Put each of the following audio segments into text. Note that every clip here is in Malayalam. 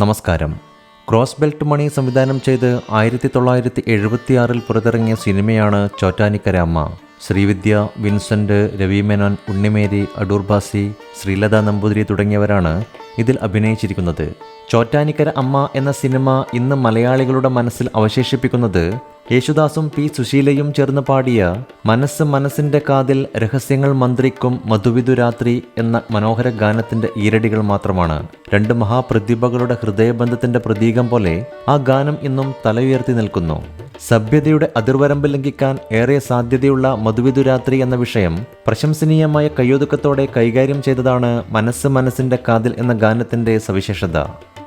നമസ്കാരം. ക്രോസ് ബെൽറ്റ് മണി സംവിധാനം ചെയ്ത് ആയിരത്തി തൊള്ളായിരത്തി എഴുപത്തിയാറിൽ പുറത്തിറങ്ങിയ സിനിമയാണ് ചോറ്റാനിക്കര അമ്മ. ശ്രീവിദ്യ വിൻസെന്റ് രവിമേനോൻ ഉണ്ണിമേരി അടൂർബാസി ശ്രീലത നമ്പൂതിരി തുടങ്ങിയവരാണ് ഇതിൽ അഭിനയിച്ചിരിക്കുന്നത്. ചോറ്റാനിക്കര അമ്മ എന്ന സിനിമ ഇന്ന് മലയാളികളുടെ മനസ്സിൽ അവശേഷിപ്പിക്കുന്നത് യേശുദാസും പി സുശീലയും ചേർന്ന് പാടിയ മനസ്സ് മനസ്സിന്റെ കാതിൽ രഹസ്യങ്ങൾ മന്ത്രിക്കും മധുവിധു രാത്രി എന്ന മനോഹര ഗാനത്തിന്റെ ഈരടികൾ മാത്രമാണ്. രണ്ട് മഹാപ്രതിഭകളുടെ ഹൃദയബന്ധത്തിന്റെ പ്രതീകം പോലെ ആ ഗാനം ഇന്നും തലയുയർത്തി നിൽക്കുന്നു. സഭ്യതയുടെ അതിർവരമ്പ് ലംഘിക്കാൻ ഏറെ സാധ്യതയുള്ള മധുവിധുരാത്രി എന്ന വിഷയം പ്രശംസനീയമായ കയ്യൊതുക്കത്തോടെ കൈകാര്യം ചെയ്തതാണ് മനസ്സ് മനസ്സിന്റെ കാതിൽ എന്ന ഗാനത്തിന്റെ സവിശേഷത.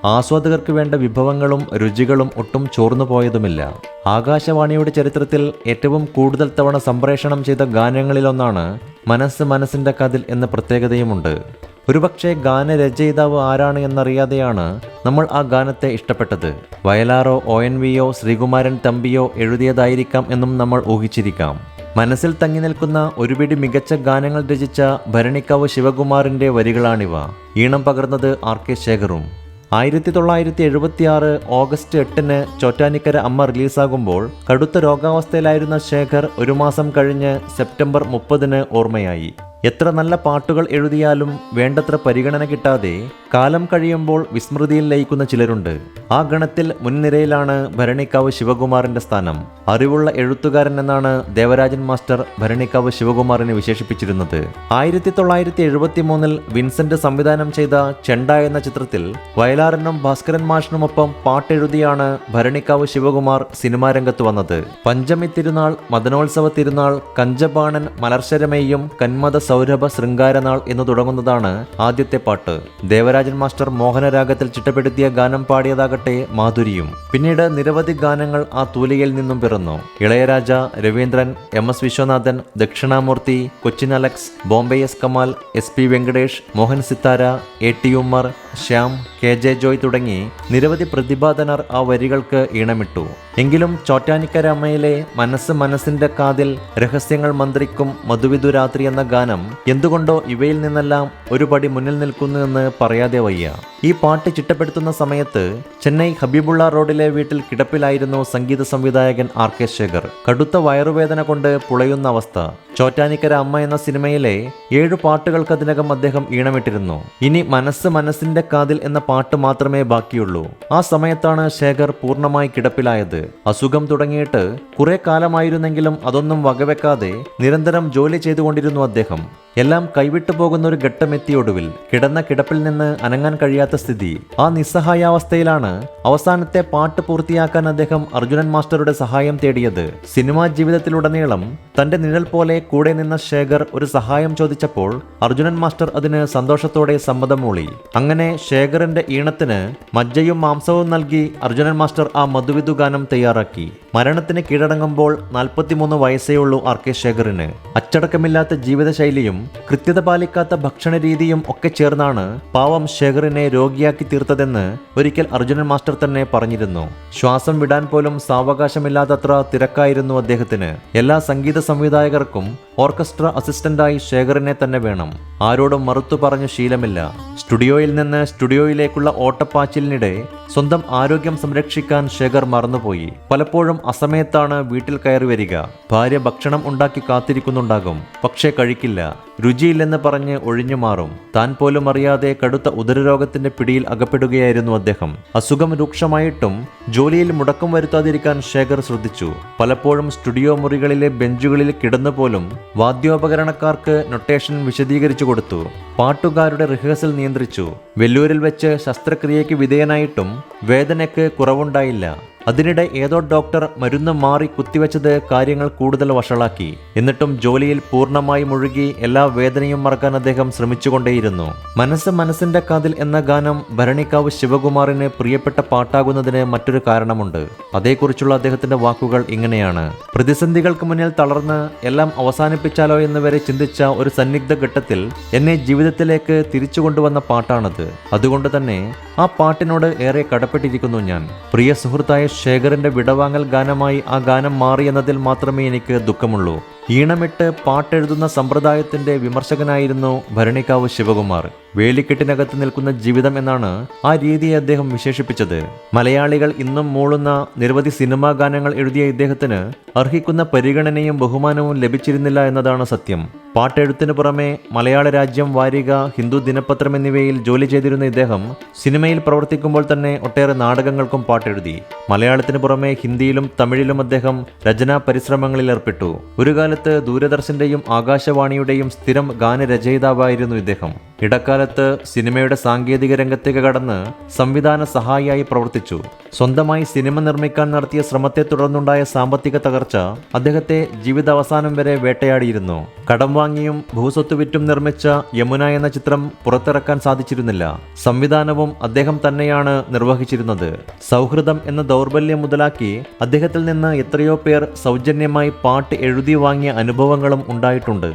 ആസ്വാദകർക്ക് വേണ്ട വിഭവങ്ങളും രുചികളും ഒട്ടും ചോർന്നു പോയതുമില്ല. ആകാശവാണിയുടെ ചരിത്രത്തിൽ ഏറ്റവും കൂടുതൽ തവണ സംപ്രേഷണം ചെയ്ത ഗാനങ്ങളിലൊന്നാണ് മനസ്സ് മനസ്സിന്റെ കാതിൽ എന്ന പ്രത്യേകതയുമുണ്ട്. ഒരുപക്ഷെ ഗാനരചയിതാവ് ആരാണ് എന്നറിയാതെയാണ് നമ്മൾ ആ ഗാനത്തെ ഇഷ്ടപ്പെട്ടത്. വയലാറോ ഒ എൻ വിയോ ശ്രീകുമാരൻ തമ്പിയോ എഴുതിയതായിരിക്കാം എന്നും നമ്മൾ ഊഹിച്ചിരിക്കാം. മനസ്സിൽ തങ്ങി നിൽക്കുന്ന ഒരുപിടി മികച്ച ഗാനങ്ങൾ രചിച്ച ഭരണിക്കാവ് ശിവകുമാറിന്റെ വരികളാണിവ. ഈണം പകർന്നത് ആർ കെ ശേഖറും. ആയിരത്തി തൊള്ളായിരത്തി എഴുപത്തിയാറ് ഓഗസ്റ്റ് എട്ടിന് ചോറ്റാനിക്കര അമ്മ റിലീസാകുമ്പോൾ കടുത്ത രോഗാവസ്ഥയിലായിരുന്ന ശേഖർ ഒരു മാസം കഴിഞ്ഞ് സെപ്റ്റംബർ മുപ്പതിന് ഓർമ്മയായി. എത്ര നല്ല പാട്ടുകൾ എഴുതിയാലും വേണ്ടത്ര പരിഗണന കിട്ടാതെ കാലം കഴിയുമ്പോൾ വിസ്മൃതിയിൽ ലയിക്കുന്ന ചിലരുണ്ട്. ആ ഗണത്തിൽ മുൻനിരയിലാണ് ഭരണിക്കാവ് ശിവകുമാറിന്റെ സ്ഥാനം. അറിവുള്ള എഴുത്തുകാരൻ എന്നാണ് ദേവരാജൻ മാസ്റ്റർ ഭരണിക്കാവ് ശിവകുമാറിനെ വിശേഷിപ്പിച്ചിരുന്നത്. ആയിരത്തി തൊള്ളായിരത്തി എഴുപത്തി മൂന്നിൽ വിൻസെന്റ് സംവിധാനം ചെയ്ത ചെണ്ട എന്ന ചിത്രത്തിൽ വയലാറിനും ഭാസ്കരൻ മാഷിനുമൊപ്പം പാട്ടെഴുതിയാണ് ഭരണിക്കാവ് ശിവകുമാർ സിനിമാ രംഗത്ത് വന്നത്. പഞ്ചമി തിരുനാൾ മദനോത്സവ തിരുനാൾ കഞ്ചബാണൻ മലർശരമേയും കന്മത സൗരഭ ശൃംഗാരനാൾ എന്ന് തുടങ്ങുന്നതാണ് ആദ്യത്തെ പാട്ട്. ദേവരാജൻ മാസ്റ്റർ മോഹനരാഗത്തിൽ ചിട്ടപ്പെടുത്തിയ ഗാനം പാടിയതാകട്ടെ മാധുരിയും പിന്നീട് നിരവധി ഗാനങ്ങൾ ആ തൂലികയിൽ നിന്നും പിറന്നു. Ilaiyaraaja Raveendran M S Viswanathan Dakshinamoorthy Cochin Alex Bombay S Kamal S P Venkatesh Mohan Sithara A T Ummer Shyam K J Joy തുടങ്ങി നിരവധി പ്രതിഭാധനർ ആ വരികൾക്ക് ഈണമിട്ടു. എങ്കിലും ചോറ്റാനിക്കര അമ്മയിലെ മനസ്സ് മനസ്സിന്റെ കാതിൽ രഹസ്യങ്ങൾ മന്ത്രിക്കും മധുവിധു രാത്രി എന്ന ഗാനം എന്തുകൊണ്ടോ ഇവയിൽ നിന്നെല്ലാം ഒരുപടി മുന്നിൽ നിൽക്കുന്നു എന്ന് പറയാതെ വയ്യ. ഈ പാട്ട് ചിട്ടപ്പെടുത്തുന്ന സമയത്ത് ചെന്നൈ ഹബീബുള്ള റോഡിലെ വീട്ടിൽ കിടപ്പിലായിരുന്നു സംഗീത സംവിധായകൻ ആർ കെ ശേഖർ. കടുത്ത വയറുവേദന കൊണ്ട് പുളയുന്ന അവസ്ഥ. ചോറ്റാനിക്കര അമ്മ എന്ന സിനിമയിലെ ഏഴു പാട്ടുകൾക്ക് അതിനകം അദ്ദേഹം ഈണമിട്ടിരുന്നു. ഇനി മനസ്സ് മനസ്സിന്റെ കാതിൽ എന്ന പാട്ട് മാത്രമേ ബാക്കിയുള്ളൂ. ആ സമയത്താണ് ശേഖർ പൂർണമായി കിടപ്പിലായത്. അസുഖം തുടങ്ങിയിട്ട് കുറെ കാലമായിരുന്നെങ്കിലും അതൊന്നും വകവെക്കാതെ നിരന്തരം ജോലി ചെയ്തുകൊണ്ടിരുന്നു അദ്ദേഹം. എല്ലാം കൈവിട്ടു പോകുന്ന ഒരു ഘട്ടമെത്തിയൊടുവിൽ കിടന്ന കിടപ്പിൽ നിന്ന് അനങ്ങാൻ കഴിയാത്ത സ്ഥിതി. ആ നിസ്സഹായാവസ്ഥയിലാണ് അവസാനത്തെ പാട്ട് പൂർത്തിയാക്കാൻ അദ്ദേഹം അർജുനൻ മാസ്റ്ററുടെ സഹായം തേടിയത്. സിനിമാ ജീവിതത്തിലുടനീളം തന്റെ നിഴൽ പോലെ കൂടെ നിന്ന ശേഖർ ഒരു സഹായം ചോദിച്ചപ്പോൾ അർജുനൻ മാസ്റ്റർ അതിന് സന്തോഷത്തോടെ സമ്മതം മൂളി. അങ്ങനെ ശേഖറിന്റെ ഈണത്തിന് മജ്ജയും മാംസവും നൽകി അർജുനൻ മാസ്റ്റർ ആ മധുവിധു ഗാനം തയ്യാറാക്കി. മരണത്തിന് കീഴടങ്ങുമ്പോൾ നാൽപ്പത്തിമൂന്ന് വയസ്സേ ഉള്ളൂ ആർ കെ ശേഖറിന്. അച്ചടക്കമില്ലാത്ത ജീവിതശൈലിയും കൃത്യത പാലിക്കാത്ത ഭക്ഷണ രീതിയും ഒക്കെ ചേർന്നാണ് പാവം ശേഖറിനെ രോഗിയാക്കി തീർത്തതെന്ന് ഒരിക്കൽ അർജുനൻ മാസ്റ്റർ തന്നെ പറഞ്ഞിരുന്നു. ശ്വാസം വിടാൻ പോലും സാവകാശമില്ലാത്തത്ര തിരക്കായിരുന്നു അദ്ദേഹത്തിന്. എല്ലാ സംഗീത സംവിധായകർക്കും ഓർക്കസ്ട്ര അസിസ്റ്റന്റായി ശേഖറിനെ തന്നെ വേണം. ആരോടും മറുത്തു പറഞ്ഞു ശീലമില്ല. സ്റ്റുഡിയോയിൽ നിന്ന് സ്റ്റുഡിയോയിലേക്കുള്ള ഓട്ടപ്പാച്ചിലിനിടെ സ്വന്തം ആരോഗ്യം സംരക്ഷിക്കാൻ ശേഖർ മറന്നുപോയി. പലപ്പോഴും അസമയത്താണ് വീട്ടിൽ കയറി വരിക. ഭാര്യ ഭക്ഷണം ഉണ്ടാക്കി കാത്തിരിക്കുന്നുണ്ടാകും. പക്ഷേ കഴിക്കില്ല. രുചിയില്ലെന്ന് പറഞ്ഞ് ഒഴിഞ്ഞു മാറും. താൻ പോലും അറിയാതെ കടുത്ത ഉദരരോഗത്തിന്റെ പിടിയിൽ അകപ്പെടുകയായിരുന്നു അദ്ദേഹം. അസുഖം രൂക്ഷമായിട്ടും ജോലിയിൽ മുടക്കം വരുത്താതിരിക്കാൻ ശേഖർ ശ്രദ്ധിച്ചു. പലപ്പോഴും സ്റ്റുഡിയോ മുറികളിലെ ബെഞ്ചുകളിൽ കിടന്നുപോലും വാദ്യോപകരണക്കാർക്ക് നൊട്ടേഷൻ വിശദീകരിച്ചു കൊടുത്തു. പാട്ടുകാരുടെ റിഹേഴ്സൽ നിയന്ത്രിച്ചു. വെല്ലൂരിൽ വെച്ച് ശസ്ത്രക്രിയയ്ക്ക് വിധേയനായിട്ടും വേദനയ്ക്ക് കുറവുണ്ടായില്ല. അതിനിടെ ഏതോ ഡോക്ടർ മരുന്ന് മാറി കുത്തിവെച്ചത് കാര്യങ്ങൾ കൂടുതൽ വഷളാക്കി. എന്നിട്ടും ജോലിയിൽ പൂർണമായി മുഴുകി എല്ലാ വേദനയും മറക്കാൻ അദ്ദേഹം ശ്രമിച്ചുകൊണ്ടേയിരുന്നു. മനസ്സ് മനസ്സിന്റെ കാതിൽ എന്ന ഗാനം ഭരണിക്കാവ് ശിവകുമാറിന് പ്രിയപ്പെട്ട പാട്ടാകുന്നതിന് മറ്റൊരു കാരണമുണ്ട്. അതേക്കുറിച്ചുള്ള അദ്ദേഹത്തിന്റെ വാക്കുകൾ ഇങ്ങനെയാണ്. പ്രതിസന്ധികൾക്ക് മുന്നിൽ തളർന്ന് എല്ലാം അവസാനിപ്പിച്ചാലോ എന്ന് വരെ ചിന്തിച്ച ഒരു സന്നിഗ്ധ ഘട്ടത്തിൽ എന്നെ ജീവിതത്തിലേക്ക് തിരിച്ചു കൊണ്ടുവന്ന പാട്ടാണത്. അതുകൊണ്ട് തന്നെ ആ പാട്ടിനോട് ഏറെ കടപ്പെട്ടിരിക്കുന്നു ഞാൻ. പ്രിയ സുഹൃത്തായ ശേഖറിന്റെ വിടവാങ്ങൽ ഗാനമായി ആ ഗാനം മാറി എന്നതിൽ മാത്രമേ എനിക്ക് ദുഃഖമുള്ളൂ. ഈണമിട്ട് പാട്ടെഴുതുന്ന സമ്പ്രദായത്തിന്റെ വിമർശകനായിരുന്നു ഭരണിക്കാവ് ശിവകുമാർ. വേലിക്കെട്ടിനകത്ത് നിൽക്കുന്ന ജീവിതം എന്നാണ് ആ രീതിയെ അദ്ദേഹം വിശേഷിപ്പിച്ചത്. മലയാളികൾ ഇന്നും മൂളുന്ന നിരവധി സിനിമാ ഗാനങ്ങൾ എഴുതിയ ഇദ്ദേഹത്തിന് അർഹിക്കുന്ന പരിഗണനയും ബഹുമാനവും ലഭിച്ചിരുന്നില്ല എന്നതാണ് സത്യം. പാട്ടെഴുത്തിന് പുറമെ മലയാള രാജ്യം വാരിക ഹിന്ദു ദിനപത്രം എന്നിവയിൽ ജോലി ചെയ്തിരുന്ന ഇദ്ദേഹം സിനിമയിൽ പ്രവർത്തിക്കുമ്പോൾ തന്നെ ഒട്ടേറെ നാടകങ്ങൾക്കും പാട്ടെഴുതി. മലയാളത്തിന് പുറമെ ഹിന്ദിയിലും തമിഴിലും അദ്ദേഹം രചനാ പരിശ്രമങ്ങളിൽ ഏർപ്പെട്ടു. ഒരു കാലത്ത് ദൂരദർശന്റെയും ആകാശവാണിയുടെയും സ്ഥിരം ഗാനരചയിതാവായിരുന്നു ഇദ്ദേഹം. ഇടക്കാലത്ത് സിനിമയുടെ സാങ്കേതിക രംഗത്തേക്ക് കടന്ന് സംവിധാന സഹായിയായി പ്രവർത്തിച്ചു. സ്വന്തമായി സിനിമ നിർമ്മിക്കാൻ നടത്തിയ ശ്രമത്തെ തുടർന്നുണ്ടായ സാമ്പത്തിക തകർച്ച അദ്ദേഹത്തെ ജീവിതാവസാനം വരെ വേട്ടയാടിയിരുന്നു. കടം വാങ്ങിയും ഭൂസ്വത്ത് വിറ്റും നിർമ്മിച്ച യമുന എന്ന ചിത്രം പുറത്തിറക്കാൻ സാധിച്ചിരുന്നില്ല. സംവിധാനവും അദ്ദേഹം തന്നെയാണ് നിർവഹിച്ചിരുന്നത്. സൗഹൃദം എന്ന ദൗർബല്യം മുതലാക്കി അദ്ദേഹത്തിൽ നിന്ന് എത്രയോ പേർ സൗജന്യമായി പാട്ട് എഴുതി വാങ്ങിയ അനുഭവങ്ങളും ഉണ്ടായിട്ടുണ്ട്.